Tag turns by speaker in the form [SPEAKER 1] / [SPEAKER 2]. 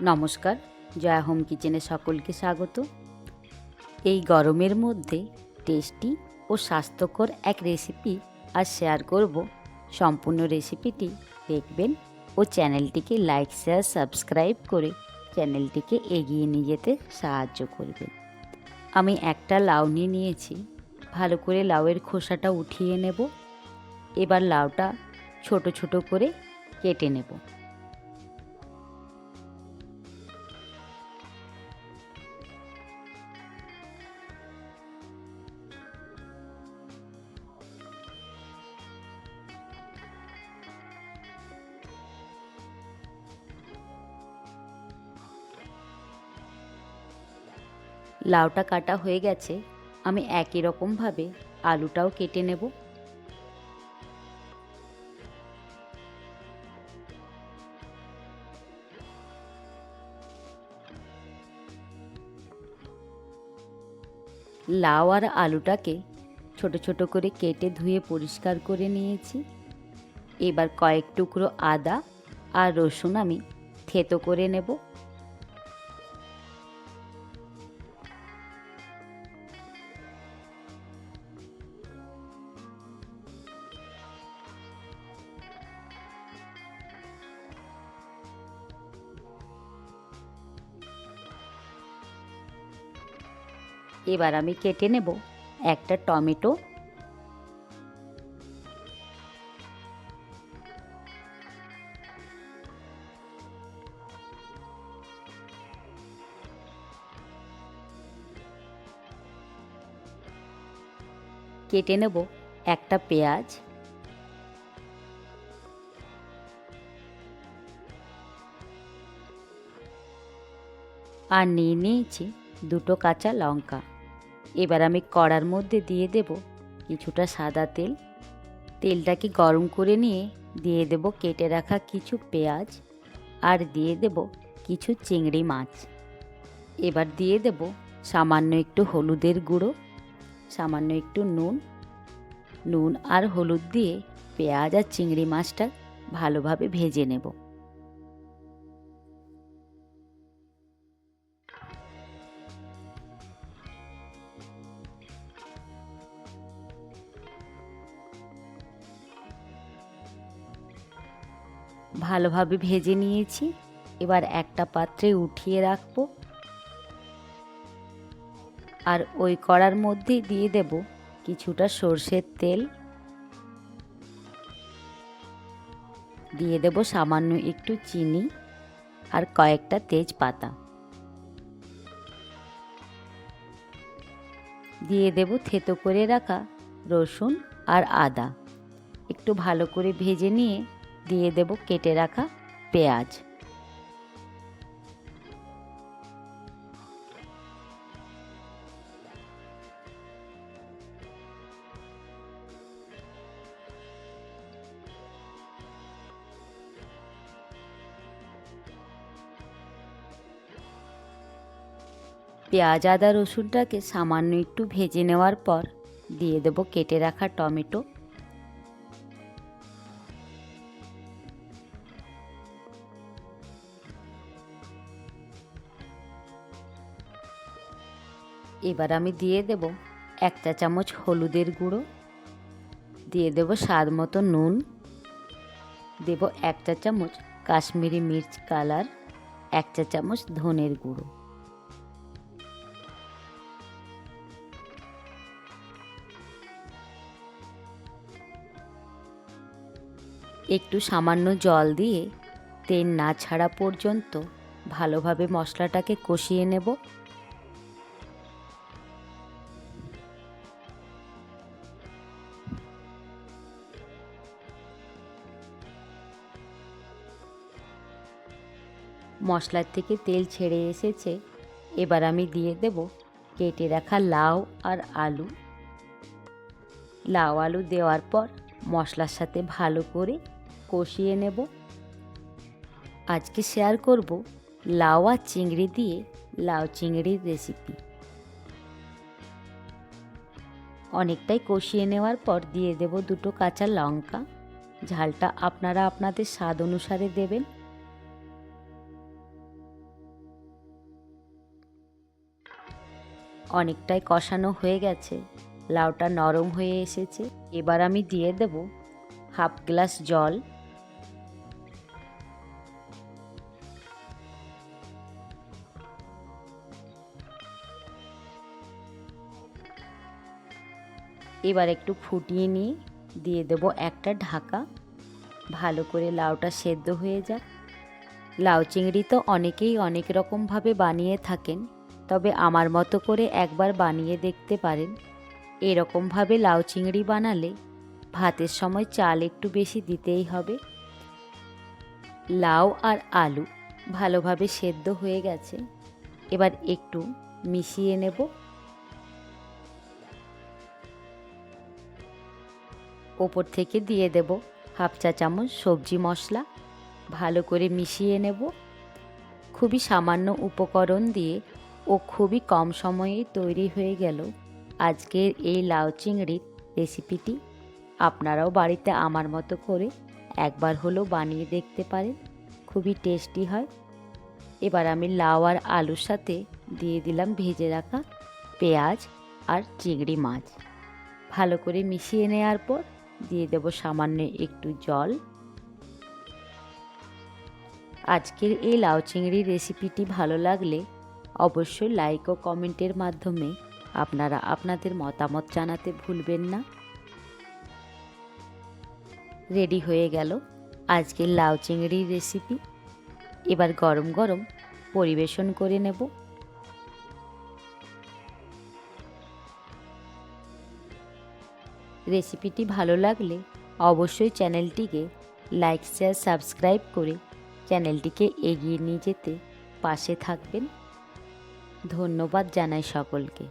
[SPEAKER 1] নমস্কার, জয়া হোম কিচেনে সকলকে স্বাগত। এই গরমের মধ্যে টেস্টি ও স্বাস্থ্যকর এক রেসিপি আজ শেয়ার করব। সম্পূর্ণ রেসিপিটি দেখবেন ও চ্যানেলটিকে লাইক, শেয়ার, সাবস্ক্রাইব করে চ্যানেলটিকে এগিয়ে নিয়ে যেতে সাহায্য করবেন। আমি একটা লাউ নিয়ে নিয়েছি, ভালো করে লাউয়ের খোসাটা উঠিয়ে নেব। এবার লাউটা ছোট ছোট করে কেটে নেব। লাউটা কাটা হয়ে গেছে, আমি একই রকমভাবে আলুটাও কেটে নেব। লাউ আর আলুটাকে ছোট ছোট করে কেটে ধুয়ে পরিষ্কার করে নিয়েছি। এবার কয়েক টুকরো আদা আর রসুন আমি থেতো করে নেব। এবার আমি কেটে নেব একটা টমেটো। কেটে নেব একটা পেঁয়াজ। আর নিয়ে নিয়েছি দুটো কাঁচা লঙ্কা। এবার আমি কড়ার মধ্যে দিয়ে দেব কিছুটা সাদা তেল। তেলটাকে গরম করে নিয়ে দিয়ে দেব কেটে রাখা কিছু পেঁয়াজ আর দিয়ে দেব কিছু চিংড়ি মাছ। এবার দিয়ে দেব সামান্য একটু হলুদের গুঁড়ো, সামান্য একটু নুন। নুন আর হলুদ দিয়ে পেঁয়াজ আর চিংড়ি মাছটা ভালোভাবে ভেজে নেব। ভালোভাবে ভেজে নিয়েছি। এবার একটা পাত্রে উঠিয়ে রাখব। আর ওই কড়ার মধ্যে দিয়ে দেব কিছুটা সর্ষের তেল। দিয়ে দেব সামান্য একটু চিনি আর কয়েকটা তেজপাতা। দিয়ে দেব থেতো করে রাখা রসুন আর আদা। একটু ভালো করে ভেজে নিয়ে দিয়ে দেব কেটে রাখা পেঁয়াজ। পেঁয়াজ, আদা, রসুনটাকে সামান্য একটু ভেজে নেওয়ার পর দিয়ে দেব কেটে রাখা টমেটো। এবার আমি দিয়ে দেব এক চা চামচ হলুদের গুঁড়ো। দিয়ে দেব স্বাদ মতো নুন। দেব এক চা চামচ কাশ্মীরি মির্চ কালার এক চা চামচ ধনের গুঁড়ো। একটু সামান্য জল দিয়ে তেল না ছাড়া পর্যন্ত ভালোভাবে মশলাটাকে কষিয়ে নেব। মশলার থেকে তেল ছেড়ে এসেছে। এবার আমি দিয়ে দেব কেটে রাখা লাউ আর আলু। লাউ আলু দেওয়ার পর মশলার সাথে ভালো করে কষিয়ে নেব। আজকে শেয়ার করব লাউ আর চিংড়ি দিয়ে লাউ চিংড়ির রেসিপি। অনেকটাই কষিয়ে নেওয়ার পর দিয়ে দেব দুটো কাঁচা লঙ্কা। ঝালটা আপনারা আপনাদের স্বাদ অনুসারে দেবেন। অনেকটাই কষানো হয়ে গেছে। লাউটা নরম হয়ে এসেছে। এবার আমি দিয়ে দেব হাফ গ্লাস জল। এবার একটু ফুটিয়ে নিয়ে দিয়ে দেব একটা ঢাকা। ভালো করে লাউটা সেদ্ধ হয়ে যাক। লাউ চিংড়ি তো অনেকেই অনেক রকমভাবে বানিয়ে থাকেন। তবে আমার মতো করে একবার বানিয়ে দেখতে পারেন। এরকমভাবে লাউ চিংড়ি বানালে ভাতের সময় চাল একটু বেশি দিতেই হবে। লাউ আর আলু ভালোভাবে সেদ্ধ হয়ে গেছে। এবার একটু মিশিয়ে নেব। ওপর থেকে দিয়ে দেব হাফ চা চামচ সবজি মশলা। ভালো করে মিশিয়ে নেব। খুবই সামান্য উপকরণ দিয়ে ও খুবই কম সময়ে তৈরি হয়ে গেল। আজকের এই লাউ চিংড়ির রেসিপিটি আপনারাও বাড়িতে আমার মতো করে একবার হলেও বানিয়ে দেখতে পারেন। খুবই টেস্টি হয়। এবার আমি লাউ আর আলুর সাথে দিয়ে দিলাম ভেজে রাখা পেঁয়াজ আর চিংড়ি মাছ। ভালো করে মিশিয়ে নেওয়ার পর দিয়ে দেব সামান্য একটু জল। আজকের এই লাউ চিংড়ির রেসিপিটি ভালো লাগলে অবশ্যই লাইক ও কমেন্টের মাধ্যমে আপনারা আপনাদের মতামত জানাতে ভুলবেন না। রেডি হয়ে গেল আজকের লাউ চিংড়ির রেসিপি এবার গরম গরম পরিবেশন করে নেব। রেসিপিটি ভালো লাগলে অবশ্যই চ্যানেলটিকে লাইক শেয়ার সাবস্ক্রাইব করে চ্যানেলটিকে এগিয়ে নিয়ে যেতে পাশে থাকবেন। ধন্যবাদ জানাই সকলকে।